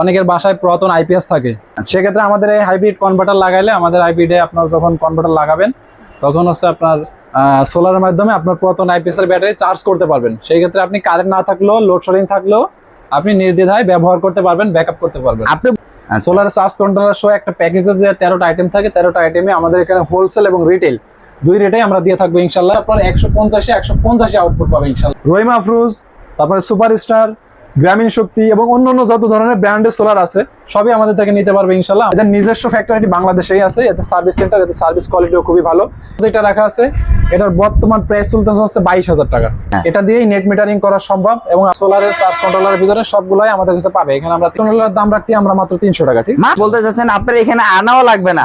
অনেকের বাসায় পুরাতন আইপিএস থাকে। সেক্ষেত্রে আমাদের এই হাইব্রিড কনভার্টার লাগাইলে আমাদের হাইব্রিডে আপনার যখন কনভার্টার লাগাবেন তখন হচ্ছে আপনার সোলারের মাধ্যমে আপনার পুরাতন আইপিএস এর ব্যাটারি চার্জ করতে পারবেন। সেই ক্ষেত্রে আপনি কারেন্ট না থাকলেও লোডশেডিং থাকলেও আপনি নির্দ্বিধায় ব্যবহার করতে পারবেন ব্যাকআপ করতে পারবেন। আপনি সোলার চার্জ কন্ট্রোলার সহ একটা প্যাকেজে যে তেরোটা আইটেম থাকে তেরোটা আইটেমে আমাদের এখানে হোলসেল এবং রিটেল দুই রেটেই আমরা দিয়ে থাকব ইনশাল্লাহ। আপনার একশো পঞ্চাশে একশো পঞ্চাশে আউটপুট পাবে ইনশাল্লাহ। রহিমা ফ্রুজ তারপরে সুপার স্টার গ্রামীণ শক্তি এবং অন্যান্য যত ধরনের ব্র্যান্ডের সোলার আছে। সবই আমাদের থেকে নিতে পারবে ইনশাল্লাহ এদের নিজস্ব ফ্যাক্টরি বাংলাদেশেই আছে এতে সার্ভিস সেন্টার এতে সার্ভিস কোয়ালিটিও খুবই ভালো। যেটা রাখা আছে এটার বর্তমান প্রাইস চলতেছে হচ্ছে বাইশ হাজার টাকা। হ্যাঁ। এটা দিয়েই নেট মিটারিং করা সম্ভব এবং সোলারের চার্জ কন্ট্রোলারের ভিতরে সবগুলাই আমাদের কাছে পাবে। এখানে আমরা কন্ট্রোলারের দাম রাখছি আমরা মাত্র তিনশো টাকা ঠিক? মা বলতে চাচ্ছেন আপনার এখানে আনাও লাগবে না।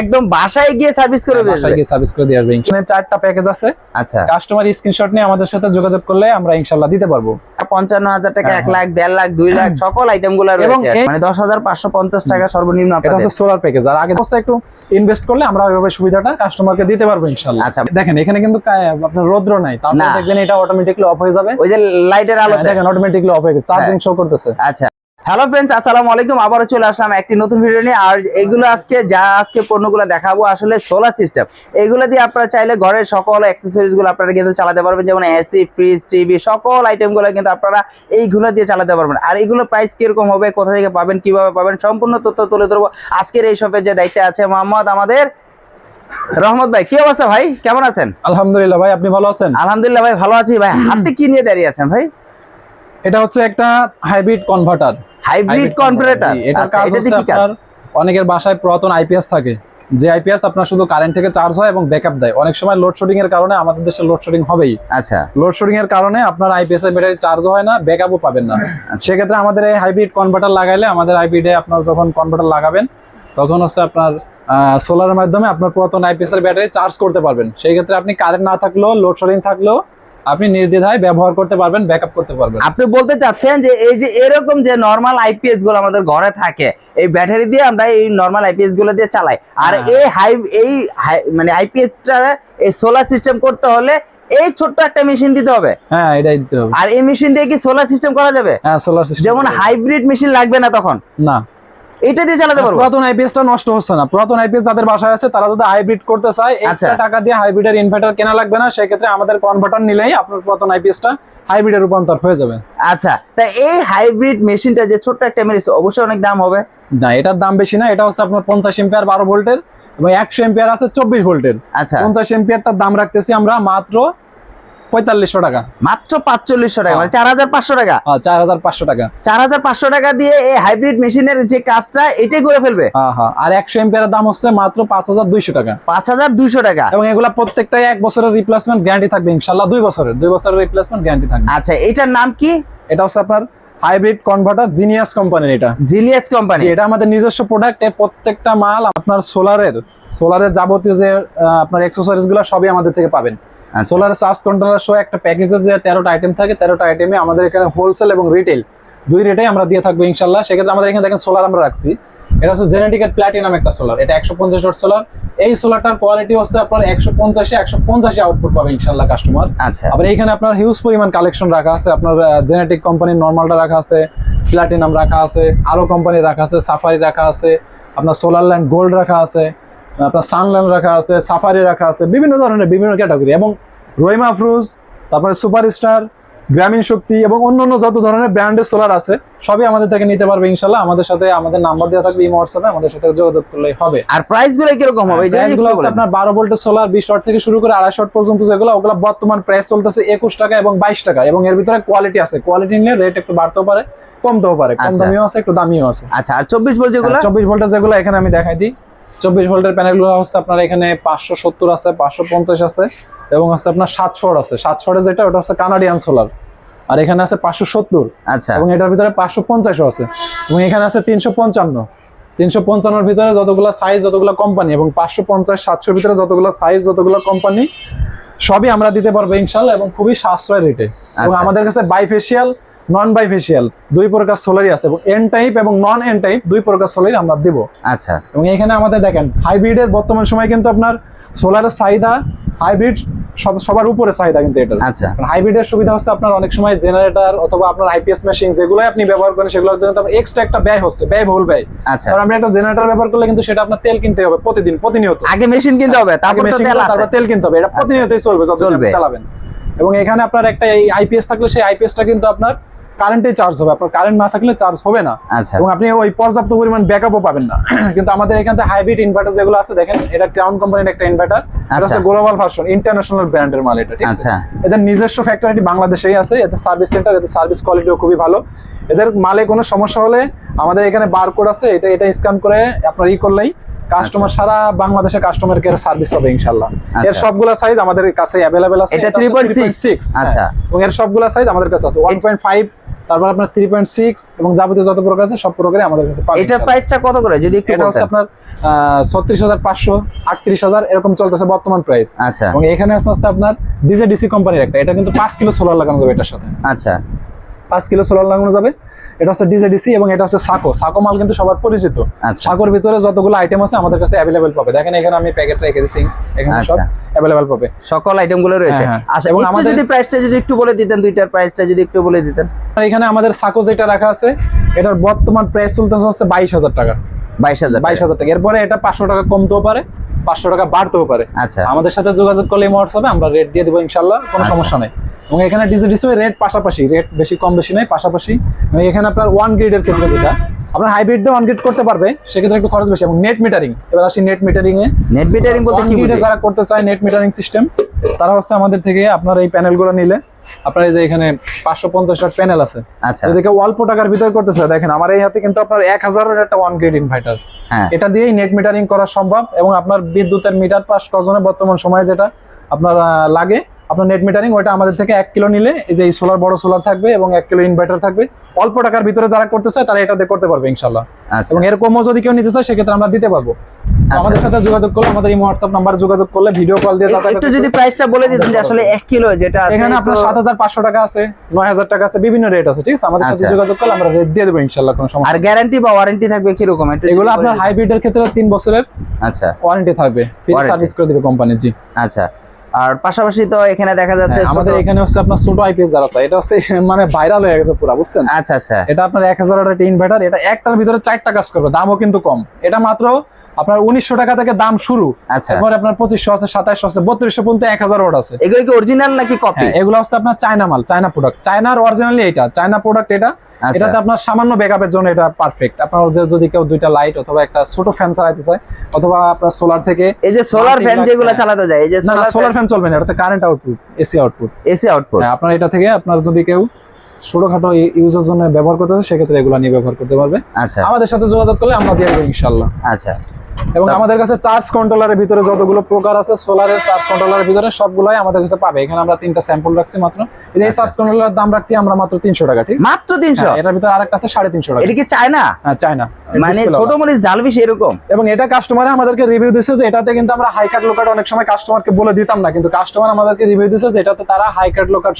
একদম বাসায় গিয়ে সার্ভিস করে বাসায় দেবে। গিয়ে সার্ভিস করে দিয়ে আসবে। এখানে চারটা প্যাকেজ আছে। আচ্ছা। কাস্টমার স্ক্রিনশট নিয়ে আমাদের সাথে যোগাযোগ করলে আমরা ইনশাল্লাহ দিতে পারব। পঞ্চান্ন হাজার টাকা হ্যাঁ, এক লাখ দেড় লাখ দুই লাখ সকল আইটেমগুলো রয়েছে। মানে দশ হাজার পাঁচশো পঞ্চাশ টাকা সর্বনিম্ন এটা হচ্ছে সোলার প্যাকেজ আর আগে অবস্থা একটু ইনভেস্ট করলে আমরা ওইভাবে সুবিধাটা কাস্টমারকে দিতে পারব ইনশাআল্লাহ। আচ্ছা। দেখেন এখানে কিন্তু আপনার রৌদ্র নাই। তারপরে দেখবেন এটা অটোমেটিকলি অফ হয়ে যাবে। ওই যে লাইটের আলো হ্যাঁ, দেখেন অটোমেটিকলি অফ হয়ে গেছে। চার্জিং শো করতেছে। আচ্ছা। হ্যালো ফ্রেন্ডস আসসালামু আলাইকুম। আবারও চলে আসলাম একটি নতুন ভিডিও নিয়ে। আর এগুলো আজকে যা আজকে পণ্যগুলো দেখাবো আসলে সোলার সিস্টেম এগুলো দিয়ে আপনারা চাইলে ঘরের সকল অ্যাক্সেসরিজগুলো আপনারা কিন্তু চালাতে পারবেন। যেমন এসি ফ্রিজ টিভি সকল আইটেমগুলো কিন্তু আপনারা এইগুলো দিয়ে চালাতে পারবেন। আর এগুলো প্রাইস কীরকম হবে কোথা থেকে পাবেন কীভাবে পাবেন সম্পূর্ণ তথ্য তুলে ধরবো। আজকের এই শপের যে দায়িত্বে আছে মোহাম্মদ আমাদের রহমত ভাই। কি অবস্থা ভাই? কেমন আছেন? আলহামদুলিল্লাহ ভাই আপনি ভালো আছেন? আলহামদুলিল্লাহ ভাই ভালো আছি ভাই। হাতে কি নিয়ে দাঁড়িয়ে আছেন ভাই? এটা হচ্ছে একটা হাইব্রিড কনভার্টার হাইব্রিড কনভার্টার এটা আচ্ছা কাজ এটা হচ্ছে কি কাজ? অনেকের বাসায় পুরাতন আইপিএস থাকে। যে আইপিএস আপনার শুধু কারেন্ট থেকে চার্জ হয় এবং ব্যাকআপ দেয়। অনেক সময় লোডশেডিং এর কারণে আমাদের দেশে লোডশেডিং হবেই। আচ্ছা। লোডশেডিং এর কারণে আপনার আইপিএস এর ব্যাটারি চার্জ হয় না ব্যাকআপও পাবেন না। সেক্ষেত্রে আমাদের এই হাইব্রিড কনভার্টার লাগাইলে আমাদের হাইব্রিডে আপনার যখন কনভার্টার লাগাবেন তখন হচ্ছে আপনার সোলারের মাধ্যমে আপনার পুরাতন আইপিএস এর ব্যাটারি চার্জ করতে পারবেন। সেই ক্ষেত্রে আপনি কারেন্ট না থাকলেও লোডশেডিং থাকলেও আপনি নির্দ্বিধায় ব্যবহার করতে পারবেন ব্যাকআপ করতে পারবেন। আপনি বলতে চাচ্ছেন যে এই যে এরকম যে নরমাল আইপিএসগুলো আমাদের ঘরে থাকে এই ব্যাটারি দিয়ে আমরা এই নরমাল আইপিএসগুলো দিয়ে চালাই। আর হ্যাঁ। এই হাই এই মানে আইপিএস টা এই সোলার সিস্টেম করতে হলে এই ছোট্ট একটা মেশিন দিতে হবে। হ্যাঁ এটাই দিতে হবে। আর এই মেশিন দিয়ে কি সোলার সিস্টেম করা যাবে? হ্যাঁ সোলার সিস্টেম যেমন হাইব্রিড মেশিন লাগবে না তখন? না। এটা দিয়ে চালাতে পারব? পুরাতন আইপিএস টা নষ্ট হচ্ছে না। পুরাতন আইপিএস যাদের বাসায় আছে তারা যদি হাইব্রিড করতে চায় আচ্ছা। এক্সট্রা টাকা দিয়ে হাইব্রিডের ইনভার্টার কেনা লাগবে না সেক্ষেত্রে আমাদের কনভার্টার নিলেই আপনার পুরাতন আইপিএসটা হাইব্রিডে রূপান্তর হয়ে যাবে। আচ্ছা তা এই হাইব্রিড মেশিনটা যে ছোট্ট একটা মেশিন অবশ্যই অনেক দাম হবে? না এটার দাম বেশি না এটা হচ্ছে আপনার পঞ্চাশ এম্পিয়ার বারো ভোল্টের এবং একশো এম্পিয়ার আছে চব্বিশ ভোল্টের। আচ্ছা। পঞ্চাশ এম্পিয়ারটার দাম রাখতেছি আমরা মাত্র পঁয়তাল্লিশশো টাকা। মাত্র পাঁচচল্লিশশো টাকা মানে চার হাজার পাঁচশো টাকা। হ্যাঁ চার হাজার পাঁচশো টাকা। চার হাজার পাঁচশো টাকা দিয়ে এই হাইব্রিড মেশিনের যে কাজটা এটাই করে ফেলবে? হ্যাঁ হ্যাঁ আর একশো এম্পিয়ারের দাম হচ্ছে মাত্র পাঁচ হাজার দুইশো টাকা। পাঁচ হাজার দুইশো টাকা। এবং এগুলা প্রত্যেকটাই এক বছরের রিপ্লেসমেন্ট গ্যারান্টি থাকবে ইনশাল্লাহ দুই বছরের দুই বছরের রিপ্লেসমেন্ট গ্যারান্টি থাকবে। আচ্ছা এটার নাম কি? এটা হচ্ছে আপনার হাইব্রিড কনভার্টার জিনিয়াস কোম্পানির এটা। জিলিয়াস কোম্পানি এটা আমাদের নিজস্ব প্রোডাক্টের প্রত্যেকটা মাল আপনার সোলারের সোলারের যাবতীয় যে আপনার এক্সেসরিজগুলো সবই আমাদের থেকে পাবেন। সোলার চার্জ কন্ট্রোলার সহ একটা প্যাকেজে যে তেরোটা আইটেম থাকে তেরোটা আইটেমে আমাদের এখানে হোলসেল এবং রিটেল দুই রেটেই আমরা দিয়ে থাকব ইনশাল্লাহ সেক্ষেত্রে আমাদের এখানে দেখেন সোলার আমরা রাখছি। এটা হচ্ছে জেনেটিকের প্ল্যাটিনাম একটা সোলার এটা একশো পঞ্চাশ ওয়াট সোলার এই সোলারটার কোয়ালিটি হচ্ছে আপনার একশো পঞ্চাশে একশো পঞ্চাশে আউটপুট পাবে ইনশাল্লাহ কাস্টমার আচ্ছা। আবার এইখানে আপনার হিউজ পরিমাণ কালেকশন রাখা আছে। আপনার জেনেটিক কোম্পানির নর্মালটা রাখা আছে প্লাটিনাম রাখা আছে আরও কোম্পানি রাখা আছে সাফারি রাখা আছে আপনার সোলার ল্যান্ড গোল্ড রাখা আছে। আপনার সানল্যান্ড রাখা আছে সাফারি রাখা আছে বিভিন্ন ধরনের বিভিন্ন ক্যাটাগরি এবং রহিমা ফ্রুজ তারপরে সুপার স্টার গ্রামীণ শক্তি এবং অন্যান্য যত ধরনের ব্র্যান্ডের সোলার আছে সবই আমাদের থেকে নিতে পারবে ইনশাল্লাহ। আমাদের সাথে আমাদের নাম্বার দেওয়া থাকবে ইমো হোয়াটসঅ্যাপে আমাদের সাথে যোগাযোগ করলেই হবে। আর প্রাইসগুলো কীরকম হবে? প্রাইসগুলো আপনার বারো ভোল্টের সোলার বিশ ওয়াট থেকে শুরু করে আড়াই ওয়াট পর্যন্ত যেগুলো ওগুলো বর্তমান প্রাইস চলতেছে একুশ টাকা এবং বাইশ টাকা। এবং এর ভিতরে কোয়ালিটি আছে। কোয়ালিটি নিয়ে রেট একটু বাড়তেও পারে কমতেও পারে। কম আচ্ছা। দামিও আছে একটু দামিও আছে। আচ্ছা আর চব্বিশ বল যেগুলো? চব্বিশ ভোল্টের যেগুলো এখানে আমি দেখাই দিই। চব্বিশ ভোল্টের প্যানেলগুলো হচ্ছে আপনার এখানে পাঁচশো সত্তর আছে পাঁচশো পঞ্চাশ আছে এবং আছে আপনার সাতশো আছে। সাতশো যেটা ওটা হচ্ছে কানাডিয়ান সোলার আর এখানে আছে পাঁচশো সত্তর। আচ্ছা। এবং এটার ভিতরে পাঁচশো পঞ্চাশও আছে। এবং এখানে আছে তিনশো পঞ্চান্ন। তিনশো পঞ্চান্নর ভিতরে যতগুলো সাইজ যতগুলো কোম্পানি এবং পাঁচশো পঞ্চাশ সাতশোর ভিতরে যতগুলো সাইজ যতগুলো কোম্পানি সবই আমরা দিতে পারব ইনশাল্লাহ এবং খুবই সাশ্রয় রেটে এবং আচ্ছা। আমাদের কাছে বাইফেশিয়াল নন বাইফেশিয়াল দুই প্রকার সোলারই আছে এবং এন টাইপ এবং নন এন টাইপ দুই প্রকার সোলারই আমরা দিব। আচ্ছা। এবং এখানে আমাদের দেখেন হাইব্রিডের বর্তমান সময় কিন্তু আপনার সোলারের চাহিদা হাইব্রিড সবার উপরে চাহিদা কিন্তু এটা আচ্ছা। হাইব্রিডের সুবিধা হচ্ছে আপনার অনেক সময় জেনারেটর অথবা আপনার আইপিএস মেশিন যেগুলো আপনি ব্যবহার করেন সেগুলোর জন্য এক্সট্রা একটা ব্যয় হচ্ছে ব্যয়বহুল ব্যয়। আচ্ছা। কারণ আপনি একটা জেনারেটর ব্যবহার করলে কিন্তু সেটা আপনার তেল কিনতে হবে প্রতিদিন প্রতিনিয়ত। আগে মেশিন কিনতে হবে তারপর তো তেল আছে। তেল কিনতে হবে এটা প্রতিনিয়তই চলবে যত চালাবেন। এবং এখানে আপনার একটা আইপিএস থাকলে সেই আইপিএসটা কিন্তু আপনার কারেন্টে চার্জ হবে। আপনার কারেন্ট না থাকলে চার্জ হবে না। আচ্ছা। এবং আপনি ওই পর্যাপ্ত পরিমাণ ব্যাকআপও পাবেন না। কিন্তু আমাদের এখান হাইব্রিড ইনভার্টার যেগুলো আছে দেখেন এটা ক্রাউন কোম্পানির একটা ইনভার্টার এটা আচ্ছা। হচ্ছে গ্লোবাল ভার্সন ইন্টারন্যাশনাল ব্র্যান্ডের মাল এটা ঠিক আছে? আচ্ছা। এদের নিজস্ব ফ্যাক্টরি বাংলাদেশেই আছে এদের সার্ভিস সেন্টার এদের সার্ভিস কোয়ালিটিও খুবই ভালো। এদের মালে কোনো সমস্যা হলে আমাদের এখানে বারকোড আছে এটা এটা স্ক্যান করে আপনার ই করলেই কাস্টমার সারা বাংলাদেশে কাস্টমার কেয়ার সার্ভিস পাবে ইনশাল্লাহ এর আচ্ছা। সবগুলা সাইজ আমাদের কাছে অ্যাভেলেবেল আছে। এটা 3.6 3.6 আচ্ছা। এবং এর সবগুলা সাইজ আমাদের কাছে আছে। 1.5 তারপর আপনার 3.6 এবং যাবতীয় যত প্রকার আছে সব প্রকারই আমাদের কাছে পাবেন এটা প্রাইসটা কত করে যদি একটু এটা হচ্ছে আপনার ছত্রিশ হাজার পাঁচশো আটত্রিশ হাজার এরকম চলতেছে বর্তমান প্রাইস আচ্ছা। এবং এখানে আছে হচ্ছে আপনার ডিজে ডিসি কোম্পানির একটা। এটা কিন্তু পাঁচ কিলো সোলার লাগানো যাবে এটার সাথে। আচ্ছা। পাঁচ কিলো সোলার লাগানো যাবে। এটা হচ্ছে ডিজে ডিসি এবং এটা হচ্ছে সাকো সাকো মাল কিন্তু সবার পরিচিত। আচ্ছা। সাকোর ভিতরে যতগুলো আইটেম আছে আমাদের কাছে অ্যাভেলেবেল পাবে। দেখেন এখানে আমি প্যাকেট রেখে দিচ্ছি এখানে সব আচ্ছা। অ্যাভেলেবেল পাবে। সকল আইটেমগুলো রয়েছে। হ্যাঁ, হ্যাঁ। আচ্ছা এবং আমাদের- যদি প্রাইসটা যদি একটু বলে দিতেন দুইটার প্রাইসটা যদি একটু বলে দিতেন। আর এখানে আমাদের সাকো যেটা রাখা আছে এটার বর্তমান প্রাইস চলতেছে হচ্ছে বাইশ হাজার টাকা। বাইশ হাজার বাইশ হাজার টাকা। এরপরে এটা পাঁচশো টাকা কমতেও পারে। পাঁচশো টাকা বাড়তেও পারে। আচ্ছা। আমাদের সাথে যোগাযোগ করলে হোয়াটসঅ্যাপে আমরা রেট দিয়ে দেবো ইনশাল্লাহ কোনো আচ্ছা। সমস্যা নেই। এবং এখানে ডিজে ডিসি রেট পাশাপাশি রেট বেশি কম বেশি নেই পাশাপাশি। এখানে আপনার ওয়ান গ্রিডের ক্ষেত্রে যেটা আপনার হাইব্রিড দিয়ে ওয়ান গ্রিড করতে পারবে সেক্ষেত্রে একটু খরচ বেশি। এবং নেট মিটারিং এবার আসি নেট মিটারিং এ। নেট মিটারিং বলতে কি যারা করতে চায় নেট মিটারিং সিস্টেম তারা হচ্ছে আমাদের থেকে আপনার এই প্যানেলগুলো নিলে। আপনার এই যে এখানে পাঁচশো পঞ্চাশটা প্যানেল আছে। আচ্ছা। এদিকে অল্প টাকার ভিতরে করতে চায় দেখেন আমার এই হাতে কিন্তু আপনার এক হাজারের একটা ওয়ান গ্রিড ইনভার্টার হ্যাঁ। এটা দিয়েই নেট মিটারিং করা সম্ভব এবং আপনার বিদ্যুতের মিটার পাস কজনে বর্তমান সময়ে যেটা আপনার লাগে আপনার নেট মিটারিং ওইটা আমাদের থেকে এক কিলো নিলে এই যে এই সোলার বড় সোলার থাকবে এবং এক কিলো ইনভার্টার থাকবে। অল্প টাকার ভিতরে যারা করতে চায় তারা এটা দিয়ে করতে পারবে ইনশাল্লাহ আচ্ছা। এবং এরকমও যদি কেউ নিতে চায় সেক্ষেত্রে আমরা দিতে পারব। আমাদের সাথে যোগাযোগ করলে আমাদের এই হোয়াটসঅ্যাপ নাম্বার যোগাযোগ করলে ভিডিও কল দিয়ে একটু যদি প্রাইসটা বলে দিতেন যে আসলে এক কিলো যেটা আছে এখানে আপনার একটু- সাত হাজার পাঁচশো টাকা আছে নয় হাজার টাকা আছে বিভিন্ন রেট আছে ঠিক আছে? আমাদের সাথে আচ্ছা। যোগাযোগ করলে আমরা রেট দিয়ে দেবো ইনশাল্লাহ কোনো সমস্যা আর গ্যারান্টি বা ওয়ারেন্টি থাকবে কীরকম? একটু এগুলো আপনার হাইব্রিডের ক্ষেত্রে তিন বছরের আচ্ছা। ওয়ারেন্টি থাকবে। ফ্রি সার্ভিস করে দিবে কোম্পানি জি। আচ্ছা। আর পাশাপাশি তো এখানে দেখা যাচ্ছে হ্যাঁ, আমাদের এখানে হচ্ছে আপনার ছোট আইপিএস যারা আছে এটা হচ্ছে মানে ভাইরাল হয়ে গেছে পুরো বুঝছেন? আচ্ছা আচ্ছা। এটা আপনার এক হাজার ইনভার্টার এটা একটার ভিতরে চারটা কাজ করবে দামও কিন্তু কম। এটা মাত্র আপনার উনিশশো টাকা থেকে দাম শুরু। আচ্ছা। এরপরে আপনার পঁচিশশো আছে সাতাশশো আছে বত্রিশশো পর্যন্ত এক হাজার ওয়াট আছে। এগুলো কি অরিজিনাল নাকি কপি হ্যাঁ এগুলো হচ্ছে আপনার চায়না মাল চায়না প্রোডাক্ট চায়নার অরিজিনালি এটা চায়না প্রোডাক্ট এটা। আচ্ছা। এটাতে আপনার সামান্য ব্যাকআপের জন্য এটা পারফেক্ট আপনার যদি কেউ দুইটা লাইট অথবা একটা ছোট ফ্যান চালাইতে চায় অথবা আপনার সোলার থেকে এই যে সোলার ফ্যান যেগুলো হ্যাঁ। চালাতে যায় এই যে সোলার ফ্যান চলবে না এটাতে current output AC output AC output আপনার এটা থেকে আপনার যদি কেউ ছোটখাটো ইউজের জন্য ব্যবহার করতে সেক্ষেত্রে এগুলো নিয়ে ব্যবহার করতে পারবে। আচ্ছা। আমাদের সাথে যোগাযোগ করলে আমরা দিয়ে দেবো ইনশাল্লাহ আচ্ছা। এবং আমাদের কাছে চার্জ কন্ট্রোলারের ভিতরে যতগুলো প্রকার আছে সোলারের চার্জ কন্ট্রোলারের ভিতরে সবগুলোই আমাদের কাছে পাবে। এখানে আমরা তিনটা স্যাম্পল রাখছি মাত্র। এই আচ্ছা। দাম রাখছি আমরা মাত্র তিনশো টাকা ঠিক? মাত্র তিনশো? হ্যাঁ, এটার ভিতরে আরেকটা আছে সাড়ে তিনশো টাকা। এটা কি চায় হ্যাঁ চায়না। মানে ছোট মরিচ জালবি সেরকম এবং এটা কাস্টমার আমাদেরকে রিভিউ দিচ্ছে যে এটাতে কিন্তু আমরা হাই কার্ড লোকার্ড অনেক সময় কাস্টমারকে বলে দিতাম না কিন্তু কাস্টমার আমাদেরকে রিভিউ যে এটাতে তারা হাই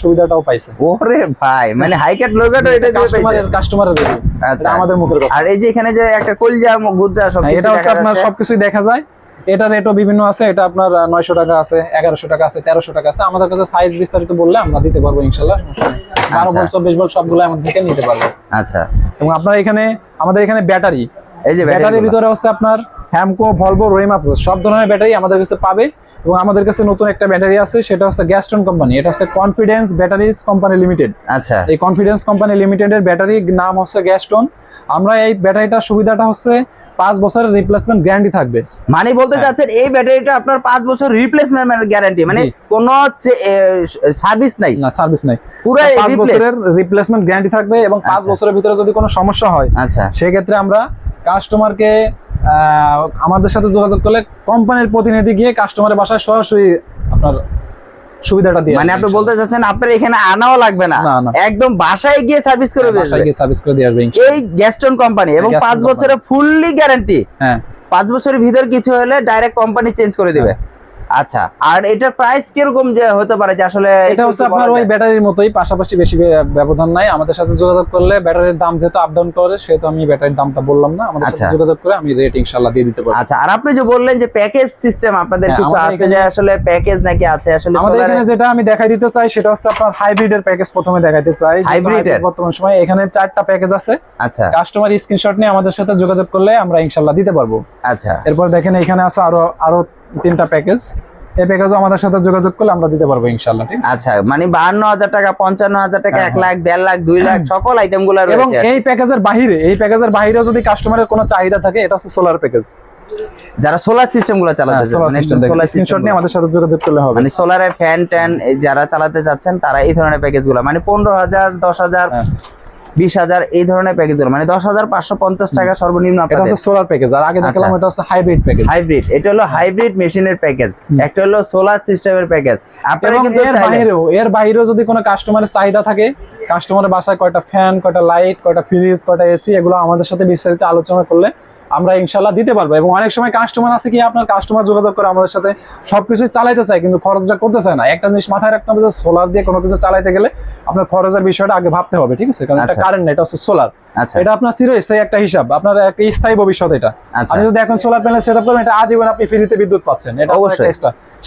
সুবিধাটাও পাইছে। ওরে ভাই মানে লোগাটো এটা দিয়ে পাইছে। কাস্টমারের কাস্টমারের রিভিউ আচ্ছা। আমাদের মুখের কথা। আর এই যে এখানে যে একটা কলজা গুদ্রা সব হ্যাঁ, এটা আপনার যাচ্ছে। সবকিছুই দেখা যায়। এটা রেটও বিভিন্ন আছে এটা আপনার নয়শো টাকা আছে এগারোশো টাকা আছে তেরোশো টাকা আছে। আমাদের কাছে সাইজ বিস্তারিত বললে আমরা দিতে পারব ইনশাল্লাহ বারো আচ্ছা। বল চব্বিশ বল সবগুলো আমাদের থেকে নিতে পারব। আচ্ছা। এবং আপনার এখানে আমাদের এখানে ব্যাটারি। এই যে ব্যাটারির ভিতরে হচ্ছে আপনার হ্যামকো ভলভো রোইমা প্রো সব ধরনের ব্যাটারি আমাদের কাছে পাবে। এবং আমাদের কাছে নতুন একটা ব্যাটারি আছে সেটা হচ্ছে গ্যাস্টন কোম্পানি এটা হচ্ছে কনফিডেন্স ব্যাটারিজ কোম্পানি লিমিটেড আচ্ছা। এই কনফিডেন্স কোম্পানি লিমিটেডের ব্যাটারি নাম হচ্ছে গ্যাস্টন আমরা এই ব্যাটারিটার সুবিধাটা হচ্ছে পাঁচ বছরের রিপ্লেসমেন্ট গ্যারান্টি থাকবে মানে বলতে হ্যাঁ। চাচ্ছেন এই ব্যাটারিটা আপনার পাঁচ বছর রিপ্লেসমেন্ট গ্যারান্টি মানে জি। কোনো সার্ভিস নাই না সার্ভিস নাই পুরো বছরের রিপ্লেসমেন্ট গ্যারান্টি থাকবে এবং পাঁচ আচ্ছা। বছরের ভিতরে যদি কোনো সমস্যা হয় আচ্ছা সেক্ষেত্রে আমরা কাস্টমারকে আমাদের সাথে যোগাযোগ করলে কোম্পানির প্রতিনিধি গিয়ে কাস্টমারের বাসায় সরাসরি আপনার সুবিধাটা দিয়ে মানে আপনি বলতে চাচ্ছেন আপনার এখানে আনাও লাগবে না। একদম বাসায় গিয়ে সার্ভিস করে হ্যাঁ, বাসায় গিয়ে সার্ভিস করে দিয়ে আসবে এই গ্যাস্টন কোম্পানি এবং গ্যাস্টন পাঁচ company। বছরের ফুললি গ্যারান্টি হ্যাঁ। পাঁচ বছরের ভিতর কিছু হলে ডাইরেক্ট কোম্পানি চেঞ্জ করে দিবে। আচ্ছা আর এটার প্রাইস কীরকম যে হতে পারে যে আসলে এটা হচ্ছে আপনার ওই ব্যাটারির মতোই পাশাপাশি বেশি ব্যবধান নাই। আমাদের সাথে যোগাযোগ করলে ব্যাটারির দাম যেহেতু আপ ডাউন করে সেহেতু আমি ব্যাটারির দামটা বললাম না। আমাদের আচ্ছা। সাথে যোগাযোগ করে আমি রেট ইনশাল্লাহ দিয়ে দিতে পারব। আচ্ছা আর আপনি যে বললেন যে প্যাকেজ সিস্টেম আপনাদের হ্যাঁ, কিছু আছে যে আসলে প্যাকেজ নাকি আছে? আসলে আমাদের এখানে যেটা আমি দেখাই দিতে চাই সেটা হচ্ছে আপনার হাইব্রিডের প্যাকেজ প্রথমে দেখাইতে চাই। এর? বর্তমান সময় এখানে চারটা প্যাকেজ আছে। আচ্ছা। কাস্টমার স্ক্রিনশট নিয়ে আমাদের সাথে যোগাযোগ করলে আমরা ইনশাল্লাহ দিতে পারব। আচ্ছা। এরপর দেখেন এখানে আছে আরও আরও তিনটা প্যাকেজ এই প্যাকেজও আমাদের সাথে যোগাযোগ করলে আমরা দিতে পারব ইনশাল্লাহ ঠিক আচ্ছা মানে বাহান্ন হাজার টাকা পঞ্চান্ন হাজার টাকা হ্যাঁ, এক লাখ দেড় লাখ দুই লাখ সকল আইটেমগুলো এবং রয়েছে এই প্যাকেজের বাইরে এই প্যাকেজের বাইরে যদি কাস্টমারের কোনো চাহিদা থাকে এটা হচ্ছে সোলার প্যাকেজ যারা সোলার সিস্টেমগুলো চালাতে চান, সোলার সিস্টেম সোলার স্ক্রিনশট নিয়ে আমাদের সাথে যোগাযোগ করলে হবে। মানে সোলারের ফ্যান ট্যান যারা চালাতে চাচ্ছেন তারা এই ধরনের প্যাকেজগুলো মানে পনেরো হাজার দশ হাজার হ্যাঁ। বিশ হাজার এই ধরনের প্যাকেজ মানে দশ হাজার পাঁচশো পঞ্চাশ টাকা সর্বনিম্ন সোলার প্যাকেজ আর আগে আচ্ছা। দেখলাম এটা হচ্ছে হাইব্রিড প্যাকেজ হাইব্রিড এটা হলো হাইব্রিড মেশিনের প্যাকেজ একটা হলো সোলার সিস্টেমের প্যাকেজ আপনারা কিন্তু এর বাইরেও এর বাইরেও যদি কোনো কাস্টমারের চাহিদা থাকে কাস্টমারের বাসায় কয়টা ফ্যান কয়টা লাইট কয়টা ফ্রিজ কয়টা এসি এগুলো আমাদের সাথে বিস্তারিত আলোচনা করলে আমরা ইনশাল্লাহ দিতে পারব। এবং অনেক সময় কাস্টমার আছে কি আপনার কাস্টমার যোগাযোগ করে আমাদের সাথে সবকিছু চালাইতে চায় কিন্তু খরচটা করতে চায় না। একটা জিনিস মাথায় রাখতে হবে যে সোলার দিয়ে কোনো কিছু চালাইতে গেলে আপনার খরচের বিষয়টা আগে ভাবতে হবে ঠিক আছে? কারণ এটা আচ্ছা। কারেন্ট না এটা হচ্ছে সোলার আচ্ছা। এটা আপনার চিরস্থায়ী একটা হিসাব। আপনার একটা স্থায়ী ভবিষ্যৎ এটা। আচ্ছা। আপনি যদি এখন সোলার প্যানেল সেট আপ করবেন এটা আজীবন আপনি ফ্রিতে বিদ্যুৎ পাচ্ছেন। এটা অবশ্যই।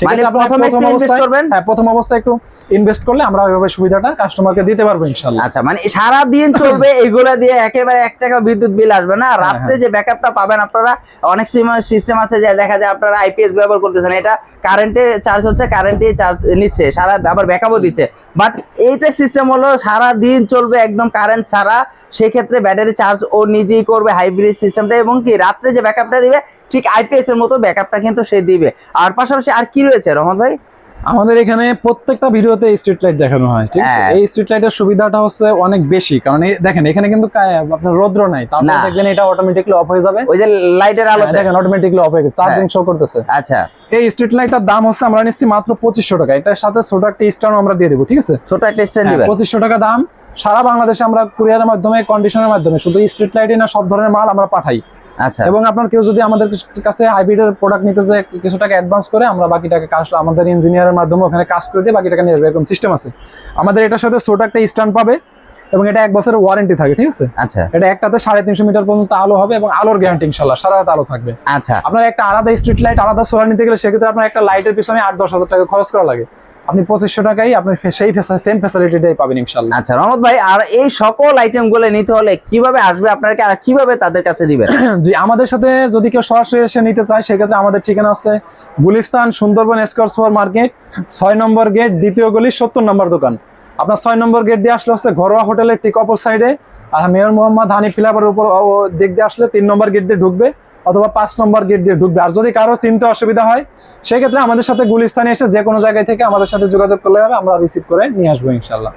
মানে প্রথমে একটু invest করবেন? হ্যাঁ প্রথম অবস্থায় একটু ইনভেস্ট করলে আমরা ওইভাবে সুবিধাটা কাস্টমারকে দিতে পারব ইনশাল্লাহ আচ্ছা মানে সারা দিন চলবে এগুলা দিয়ে একেবারে এক টাকা বিদ্যুৎ বিল আসবে না। রাত্রে হ্যাঁ। যে ব্যাকআপটা পাবেন আপনারা অনেক সিস্টেম আছে যে দেখা যায় আপনারা আইপিএস ব্যবহার করতেছেন এটা কারেন্টে চার্জ হচ্ছে কারেন্টে চার্জ নিচ্ছে সারা আবার ব্যাকআপও দিচ্ছে। বাট এইটা সিস্টেম হলো সারা দিন চলবে একদম কারেন্ট ছাড়া সেক্ষেত্রে ব্যাটারি চার্জ ও নিজেই করবে হাইব্রিড সিস্টেমটা এবং কি রাত্রে যে ব্যাকআপটা দিবে ঠিক আইপিএস এর মতো ব্যাকআপটা কিন্তু সে দিবে। আর পাশাপাশি আর কি রয়েছে রহমত ভাই? আমাদের এখানে প্রত্যেকটা ভিডিওতে স্ট্রিট লাইট দেখানো হয় ঠিক আছে? হ্যাঁ। এই স্ট্রিট লাইটের সুবিধাটা হচ্ছে অনেক বেশি কারণ দেখেন এখানে কিন্তু আপনার রৌদ্র নাই তারপরে। দেখবেন এটা অটোমেটিকলি অফ হয়ে যাবে। ওই যে লাইটের হ্যাঁ, আলোতে। দেখেন অটোমেটিকলি অফ হয়ে গেছে চার্জিং শো করতেছে। আচ্ছা। এই স্ট্রিট লাইটটার দাম হচ্ছে আমরা নিচ্ছি মাত্র পঁচিশশো টাকা। এটার সাথে ছোট একটা স্টারও আমরা দিয়ে দেবো ঠিক আছে? ছোট একটা স্ট্যান্ড দিবেন পঁচিশশো টাকা দাম। সারা বাংলাদেশে আমরা কুরিয়ারের মাধ্যমে কন্ডিশনের মাধ্যমে শুধু স্ট্রিট লাইটই না সব ধরনের মাল আমরা পাঠাই। আচ্ছা। এবং আপনার কেউ যদি আমাদের কাছে হাইব্রিডের প্রোডাক্ট নিতে চায় কিছু টাকা অ্যাডভান্স করে আমরা বাকি টাকা কাজ আমাদের ইঞ্জিনিয়ারের মাধ্যমে ওখানে কাজ করে দিয়ে বাকি টাকা নিয়ে আসবে এরকম সিস্টেম আছে। আমাদের এটার সাথে ছোট একটা স্ট্যান্ড পাবে এবং এটা এক বছরের ওয়ারেন্টি থাকে ঠিক আছে? আচ্ছা। এটা একটাতে সাড়ে তিনশো মিটার পর্যন্ত আলো হবে এবং আলোর গ্যারান্টি ইনশাল্লাহ সারা রাত আলো থাকবে। আচ্ছা। আপনার একটা আলাদা স্ট্রিট লাইট আলাদা সোলার নিতে গেলে সেক্ষেত্রে আপনার একটা লাইটের পিছনে আট দশ হাজার টাকা খরচ করা লাগে। আপনি পঁচিশশো টাকাই আপনি সেই সেম ফ্যাসিলিটিটাই পাবেন ইনশাল্লাহ। আচ্ছা রহমত ভাই আর এই সকল আইটেমগুলো নিতে হলে কীভাবে আসবে আপনাকে আর কীভাবে তাদের কাছে দিবেন? জি আমাদের সাথে যদি কেউ সরাসরি এসে নিতে চায় সেক্ষেত্রে আমাদের ঠিকানা হচ্ছে Gulistan Sundarban square super market ছয় নম্বর গেট দ্বিতীয় গলি সত্তর নম্বর দোকান। আপনার ছয় নম্বর গেট দিয়ে আসলে হচ্ছে ঘরোয়া হোটেলের ঠিক অপর সাইডে আর মেয়র মোহাম্মদ হানি ফিলাপের উপর ও দিক দিয়ে আসলে তিন নম্বর গেট দিয়ে ঢুকবে। অথবা পাঁচ নম্বর গেট দিয়ে ঢুকবে। আর যদি কারও চিনতে অসুবিধা হয় সেক্ষেত্রে আমাদের সাথে গুলিস্তানে এসে যে কোনো জায়গায় থেকে আমাদের সাথে যোগাযোগ করলে আমরা রিসিভ করে নিয়ে আসব ইনশাল্লাহ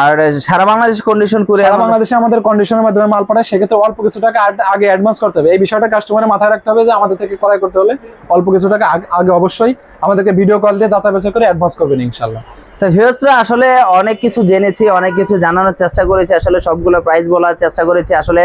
আর সারা বাংলাদেশ কন্ডিশন করে সারা বাংলাদেশে আমাদের কন্ডিশনের মাধ্যমে মাল পাঠায় সেক্ষেত্রে অল্প কিছু টাকা আগে অ্যাডভান্স করতে হবে। এই বিষয়টা কাস্টমারের মাথায় রাখতে হবে যে আমাদের থেকে ক্রয় করতে হলে অল্প কিছু টাকা আগে অবশ্যই আমাদেরকে ভিডিও কল দিয়ে যাচাই বাছাই করে অ্যাডভান্স করবেন ইনশাল্লাহ তো ভিউয়ার্সরা আসলে অনেক কিছু জেনেছি অনেক কিছু জানানোর চেষ্টা করেছি। আসলে সবগুলো প্রাইস বলার চেষ্টা করেছি। আসলে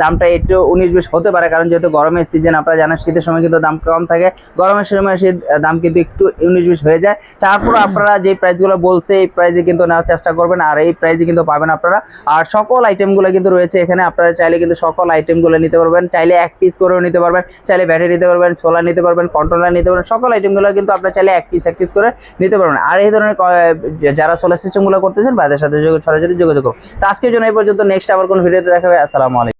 দামটা একটু উনিশ বিশ হতে পারে কারণ যেহেতু গরমের সিজন আপনারা জানেন শীতের সময় কিন্তু দাম কম থাকে। গরমের সময় শীত দাম কিন্তু একটু উনিশ বিশ হয়ে যায়। তারপর আপনারা যে প্রাইসগুলো বলছে এই প্রাইসে কিন্তু নেওয়ার চেষ্টা করবেন। আর এই প্রাইসে কিন্তু পাবেন আপনারা। আর সকল আইটেমগুলো কিন্তু রয়েছে এখানে। আপনারা চাইলে কিন্তু সকল আইটেমগুলো নিতে পারবেন। চাইলে এক পিস করেও নিতে পারবেন। চাইলে ব্যাটারি নিতে পারবেন সোলার নিতে পারবেন কন্ট্রোলার নিতে পারবেন। সকল আইটেমগুলো কিন্তু আপনারা চাইলে এক পিস এক পিস করে নিতে পারবেন। আর এই ধরনের যারা সোলার সিস্টেমগুলো করতেছেন তাদের সাথে যোগ- সরাসরি যোগাযোগ করুন। তো আজকের জন্য এই পর্যন্ত। নেক্সট আবার কোন ভিডিওতে দেখাবে আসসালামু আলাইকুম।